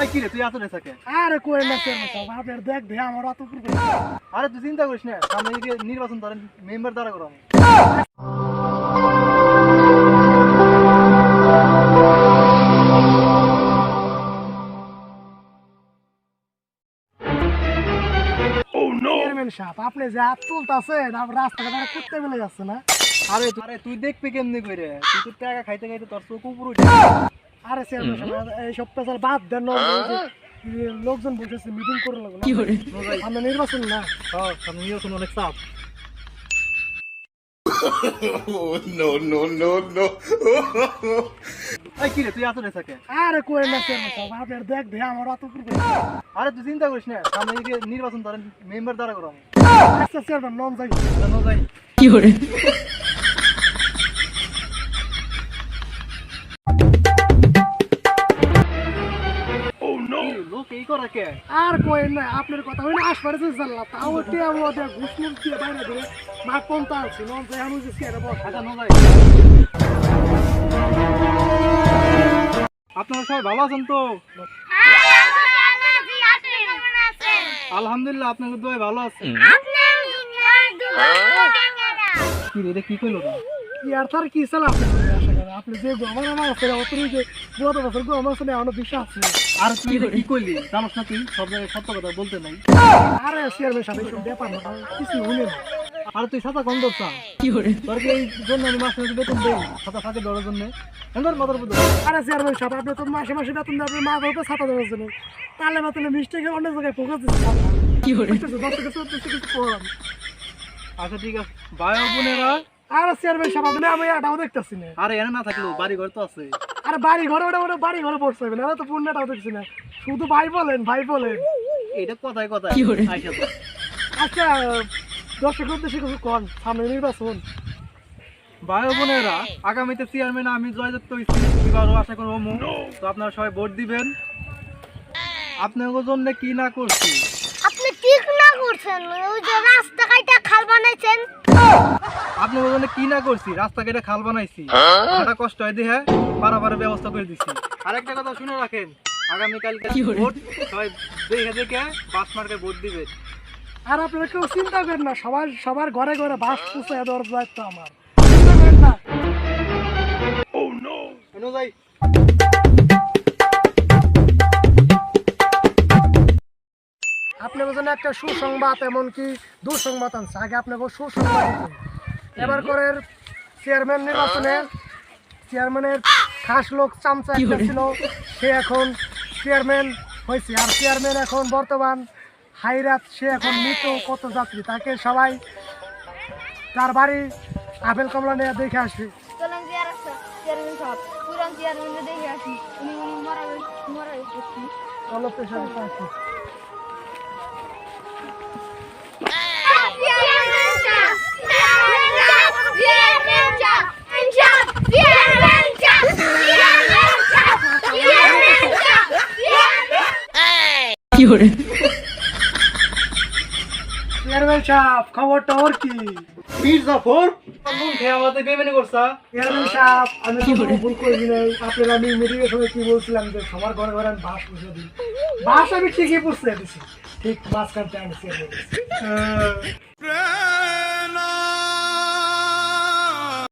এই কি রে তুই আসলে থাকে আরে কই না চেয়ারম্যান সাহেব আপনার দেখ দে আমার অত উপর আরে তুই চিন্তা করিস না সামনে দিকে নির্বাচন ধরেন মেম্বার দ্বারা করাম চেয়ারম্যান আপনি যে হাত তুলতাছেন আমার রাস্তাঘাটে কুত্তে মিলে যাচ্ছে না। আরে তুই- তুই দেখবি কেমনি করে তুই তো টাকা খাইতে খাইতে তোর চোখ উপর আরে চেয়ারম্যান পেশার বাদ দেন না, ওই যে, যে লোকজন মিটিং করে লাগল আমরা নির্বাচন না? হ্যাঁ সামনে নির্বাচন অনেক চাপ. এই কি রে তুই আসলে থাকে? আরে কই না চেয়ারম্যান সাহেব আপনার দেখ দে আমার অত করে। আরে তুই চিন্তা করিস না সামনে দিকে নির্বাচন ধরেন মেম্বার দ্বারা করাম আচ্ছা চেয়ারম্যান নাম যাই। যাই। কি, লোক করা কে? আর কই না আপনার কথা হইলে আসবারে যে জানলা তাও টিয়া মধ্যে ঘুষ মুখ দিয়ে বাইরে দিয়ে মা যাই আমি যে বসা আচ্ছা নো আপনারা সবাই ভালো আছেন তো? আলহামদুলিল্লাহ আপনাদের দোয়া ভালো আছে। কি রে কি কইলো তো? কি আর তার কি চাল আপনি যে গমন আমার আছে অতরি যে গত বছর গমন আছে আমার বিশ্বাস আছে। আর তুই কি কইলি জানোস না তুই সব জায়গায় সত্য কথা বলতে নাই। আরে চেয়ারম্যান সাহেব এইসব ব্যাপার না কিছু শুনে না। আর তুই সাদা কম দরছা তোর কি এই জন্য আমি মাসে মাসে বেতন দেই? সাদা ফাঁকে দেওয়ার জন্য। এবার মাথার বুদ্ধ আরে চেয়ারম্যান সাহেব আপনি তো মাসে মাসে বেতন দেন আপনি মা বাবা ছাতা দেওয়ার জন্য। তাহলে বেতনে মিস্টেকে অন্য জায়গায় ফোকাস দিচ্ছে কি করে দশ থেকে চোদ্দ থেকে আচ্ছা ঠিক আছে। ভাই বোনেরা আরে চেয়ারম্যান সাহেব আপনি আমি এটাও দেখতেছি না। আরে এনে না থাকলেও বাড়ি ঘর তো আছে। আরে বাড়ি ঘরে ওটা ওটা বাড়ি ঘরে পড়ছে না তো পূর্ণটাও দেখছি না। শুধু ভাই বলেন ভাই বলেন। এটা আইসা তো আচ্ছা দর্শক উদ্দেশ্যে কিছু কন সামনে নির্বাচন। ভাই ও বোনেরা আগামীতে চেয়ারম্যান আমি জয়যুক্ত এবারও আশা করব মু। তো আপনারা সবাই ভোট দিবেন। আপনাদের জন্য কি না করছি? আপনি ঠিক না করছেন ওই যে রাস্তা কাইটা খাল বানাইছেন। আপনাদের জন্য কি না করছি? রাস্তা কেটে খাল বানাইছি। একটা কষ্ট হয় দিয়ে পারাপারের ব্যবস্থা করে দিচ্ছি আর একটা কথা শুনে রাখেন আগামীকাল ভোট সবাই দেখে দেখে বাস মার্কে ভোট দিবে। আর আপনারা কেউ চিন্তা করেন না সবার সবার ঘরে ঘরে বাস পুষে দেওয়ার দায়িত্ব আমার। চিন্তা করেন না। যাই আপনাদের জন্য একটা সুসংবাদ এমনকি দুঃসংবাদ আনছে। আগে আপনাকে সুসংবাদ এবার করে চেয়ারম্যান নির্বাচনে চেয়ারম্যানের খাস লোক চামচা একটা ছিল সে এখন চেয়ারম্যান হয়েছে। আর চেয়ারম্যান এখন বর্তমান হাইরাত সে এখন মৃত কত যাত্রী তাকে সবাই তার বাড়ি আপেল কমলা নিয়ে দেখে আসবে। চলেন চেয়ারম্যান সাহেব খবরটা ওর কি? বীর জাফর কোন খেয়ে আমাদের বেমেনে করছা? চেয়ারম্যান সাহেব আমি কি ভুল নাই। আপনার আমি মিটিংয়ের সময় কি বলছিলাম যে সবার ঘরে ঘরে আমি বাস পুষে দিই। বাস আমি ঠিকই পুষতে দিছি। ঠিক মাঝখানটা আমি চেয়ারম্যান